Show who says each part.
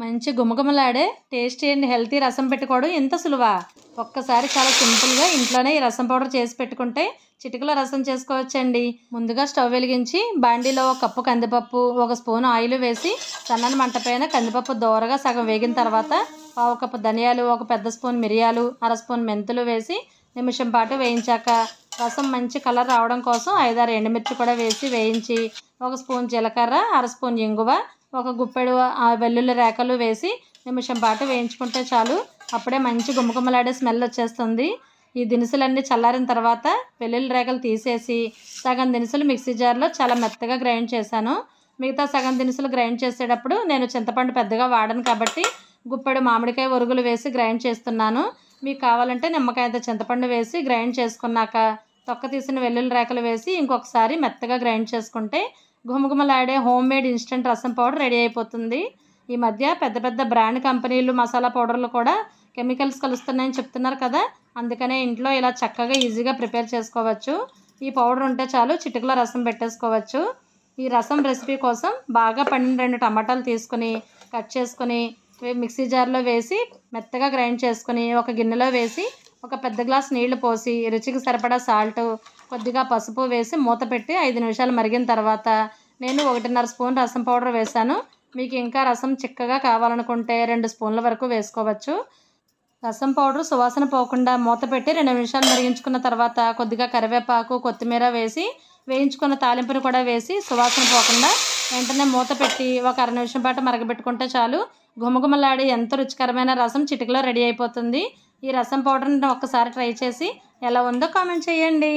Speaker 1: మంచి గుమగుమలాడే tasty and healthy రసం పెట్టుకోవడం ఎంత సులువా? ఒక్కసారి చాలా సింపుల్గా ఇంట్లోనే ఈ రసం పౌడర్ చేసి పెట్టుకుంటే చిటికలో రసం చేసుకోవచ్చండి. ముందుగా స్టవ్ వెలిగించి బాండీలో ఒక కప్పు కందిపప్పు ఒక స్పూన్ ఆయిల్ వేసి సన్నని మంట పైన కందిపప్పు దోరగా సగం వేగిన తర్వాత పావు కప్పు ధనియాలు ఒక పెద్ద స్పూన్ మిరియాలు అర స్పూన్ మెంతులు వేసి నిమిషం పాటు వేయించాక రసం మంచి కలర్ రావడం కోసం ఐదారు ఎండుమిర్చి కూడా వేసి వేయించి ఒక స్పూన్ జీలకర్ర అర స్పూన్ ఇంగువ ఒక గుప్పెడు ఆ వెల్లుల్లి రేఖలు వేసి నిమిషం పాటు వేయించుకుంటే చాలు. అప్పుడే మంచి గుమ్మగుమ్మలాడే స్మెల్ వచ్చేస్తుంది. ఈ దినుసులన్నీ చల్లారిన తర్వాత వెల్లుల్లి రేఖలు తీసేసి సగం దినుసులు మిక్సీ జార్లో చాలా మెత్తగా గ్రైండ్ చేశాను. మిగతా సగం దినుసులు గ్రైండ్ చేసేటప్పుడు నేను చింతపండు పెద్దగా వాడను కాబట్టి గుప్పెడు మామిడికాయ ఒరుగులు వేసి గ్రైండ్ చేస్తున్నాను. మీకు కావాలంటే నిమ్మకాయతో చింతపండు వేసి గ్రైండ్ చేసుకున్నాక తొక్క తీసిన వెల్లుల్లి రేఖలు వేసి ఇంకొకసారి మెత్తగా గ్రైండ్ చేసుకుంటే గుమగుమలాడే home made instant rasam powder ready అయిపోతుంది. ఈ మధ్య పెద్ద పెద్ద బ్రాండ్ కంపెనీలు మసాలా పౌడర్లు కూడా కెమికల్స్ కలుస్తున్నాయని చెప్తున్నారు కదా. అందుకనే ఇంట్లో ఇలా చక్కగా ఈజీగా ప్రిపేర్ చేసుకోవచ్చు. ఈ పౌడర్ ఉంటే చాలు చిటికలో రసం పెట్టేసుకోవచ్చు. ఈ రసం రెసిపీ కోసం బాగా పండిన రెండు టమాటాలు తీసుకుని కట్ చేసుకుని మిక్సీ జార్లో వేసి మెత్తగా గ్రైండ్ చేసుకుని ఒక గిన్నెలో వేసి ఒక పెద్ద గ్లాస్ నీళ్ళు పోసి రుచికి సరిపడా సాల్ట్ కొద్దిగా పసుపు వేసి మూత పెట్టి ఐదు నిమిషాలు మరిగిన తర్వాత నేను ఒకటిన్నర స్పూన్ రసం పౌడర్ వేశాను. మీకు ఇంకా రసం చిక్కగా కావాలనుకుంటే రెండు స్పూన్ల వరకు వేసుకోవచ్చు. రసం పౌడర్ సువాసన పోకుండా మూత పెట్టి రెండు నిమిషాలు మరిగించుకున్న తర్వాత కొద్దిగా కరివేపాకు కొత్తిమీర వేసి వేయించుకున్న తాలింపును కూడా వేసి సువాసన పోకుండా వెంటనే మూత పెట్టి ఒక అర నిమిషం పాటు మరగబెట్టుకుంటే చాలు. గుమగుమలాడి ఎంతో రుచికరమైన రసం చిటికలో రెడీ అయిపోతుంది. ఈ రసం పౌడర్ని ఒక్కసారి ట్రై చేసి ఎలా ఉందో కామెంట్ చేయండి.